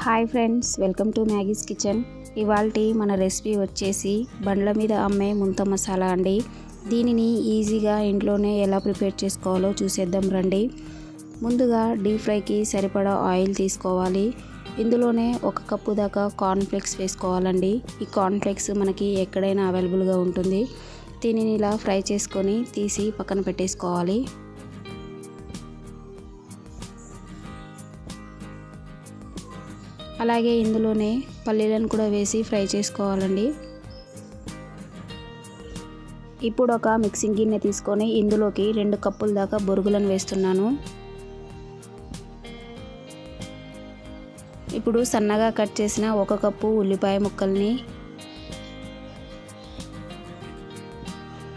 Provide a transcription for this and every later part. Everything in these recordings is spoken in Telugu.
Hi friends welcome to Maggie's kitchen. ఇవాళ మన రెసిపీ వచ్చేసి బండ్ల మీద అమ్మే ముంత మసాలా అండి. దీనిని ఈజీగా ఇంట్లోనే ఎలా ప్రిపేర్ చేసుకోవాలో చూసేద్దాం రండి. ముందుగా డీప్ ఫ్రైకి సరిపడా ఆయిల్ తీసుకోవాలి. ఇందులోనే ఒక కప్పు దాకా కార్న్ఫ్లెక్స్ వేసుకోవాలండి. ఈ కార్న్ఫ్లెక్స్ మనకి ఎక్కడైనా అవైలబుల్గా ఉంటుంది. దీనిని ఇలా ఫ్రై చేసుకొని తీసి పక్కన పెట్టేసుకోవాలి. అలాగే ఇందులోనే పల్లీలను కూడా వేసి ఫ్రై చేసుకోవాలండి. ఇప్పుడు ఒక మిక్సింగ్ గిన్నె తీసుకొని ఇందులోకి రెండు కప్పుల దాకా బొరుగులను వేస్తున్నాను. ఇప్పుడు సన్నగా కట్ చేసిన ఒక కప్పు ఉల్లిపాయ ముక్కల్ని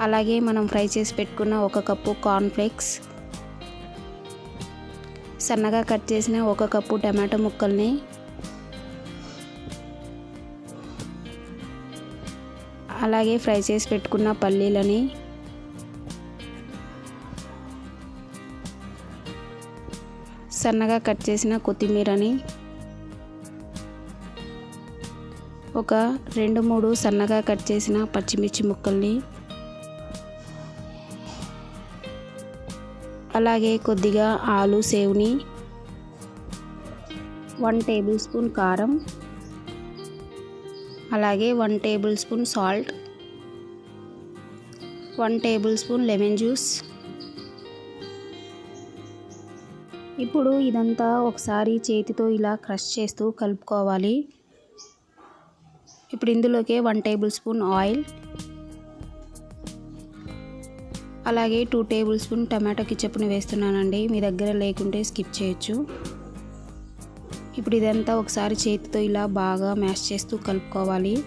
అలాగే మనం ఫ్రై చేసి పెట్టుకున్న ఒక కప్పు కార్న్ఫ్లేక్స్ సన్నగా కట్ చేసిన ఒక కప్పు టమాటో ముక్కల్ని అలాగే ఫ్రై చేసి పెట్టుకున్న పల్లీలని సన్నగా కట్ చేసిన కొత్తిమీరని ఒక రెండు మూడు సన్నగా కట్ చేసిన పచ్చిమిర్చి ముక్కల్ని అలాగే కొద్దిగా ఆలు సేవ్ని వన్ టేబుల్ స్పూన్ కారం అలాగే one table spoon salt one table spoon lemon juice. ఇప్పుడు ఇదంతా ఒకసారి చేతితో ఇలా క్రష్ చేస్తూ కలుపుకోవాలి. ఇప్పుడు ఇందులోకే వన్ టేబుల్ స్పూన్ ఆయిల్ అలాగే టూ టేబుల్ స్పూన్ టమాటో కిచప్ని వేస్తున్నానండి. మీ దగ్గర లేకుంటే స్కిప్ చేయొచ్చు. ఇప్పుడు ఇదంతా ఒకసారి చేతితో ఇలా బాగా మ్యాష్ చేస్తూ కలుపుకోవాలి.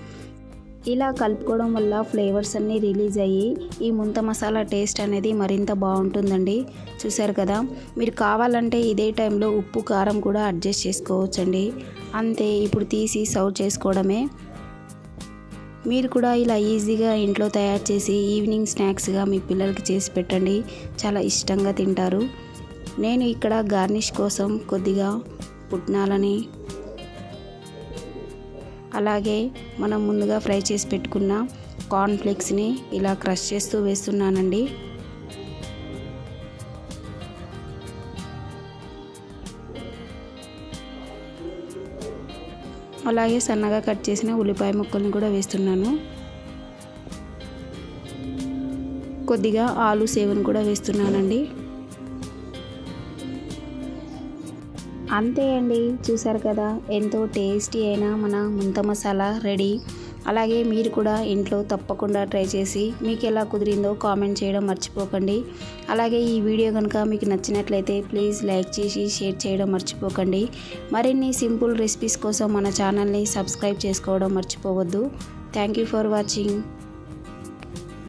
ఇలా కలుపుకోవడం వల్ల ఫ్లేవర్స్ అన్నీ రిలీజ్ అయ్యి ఈ ముంత మసాలా టేస్ట్ అనేది మరింత బాగుంటుందండి. చూసారు కదా? మీరు కావాలంటే ఇదే టైంలో ఉప్పు కారం కూడా అడ్జస్ట్ చేసుకోవచ్చండి. అంతే ఇప్పుడు తీసి సర్వ్ చేసుకోవడమే. మీరు కూడా ఇలా ఈజీగా ఇంట్లో తయారు చేసి ఈవినింగ్ స్నాక్స్గా మీ పిల్లలకి చేసి పెట్టండి. చాలా ఇష్టంగా తింటారు. నేను ఇక్కడ గార్నిష్ కోసం కొద్దిగా పుట్నాలని అలాగే మనం ముందుగా ఫ్రై చేసి పెట్టుకున్న కార్న్ఫ్లేక్స్ని ఇలా క్రష్ చేస్తూ వేస్తున్నానండి. అలాగే సన్నగా కట్ చేసిన ఉల్లిపాయ ముక్కల్ని కూడా వేస్తున్నాను. కొద్దిగా ఆలు సేవను కూడా వేస్తున్నానండి. అంతే అండి. చూసారు కదా ఎంతో టేస్టీ అయిన మన ముంత మసాలా రెడీ. అలాగే మీరు కూడా ఇంట్లో తప్పకుండా ట్రై చేసి మీకు ఎలా కుదిరిందో కామెంట్ చేయడం మర్చిపోకండి. అలాగే ఈ వీడియో కనుక మీకు నచ్చినట్లయితే ప్లీజ్ లైక్ చేసి షేర్ చేయడం మర్చిపోకండి. మరిన్ని సింపుల్ రెసిపీస్ కోసం మన ఛానల్ని సబ్స్క్రైబ్ చేసుకోవడం మర్చిపోవద్దు. Thank you for watching.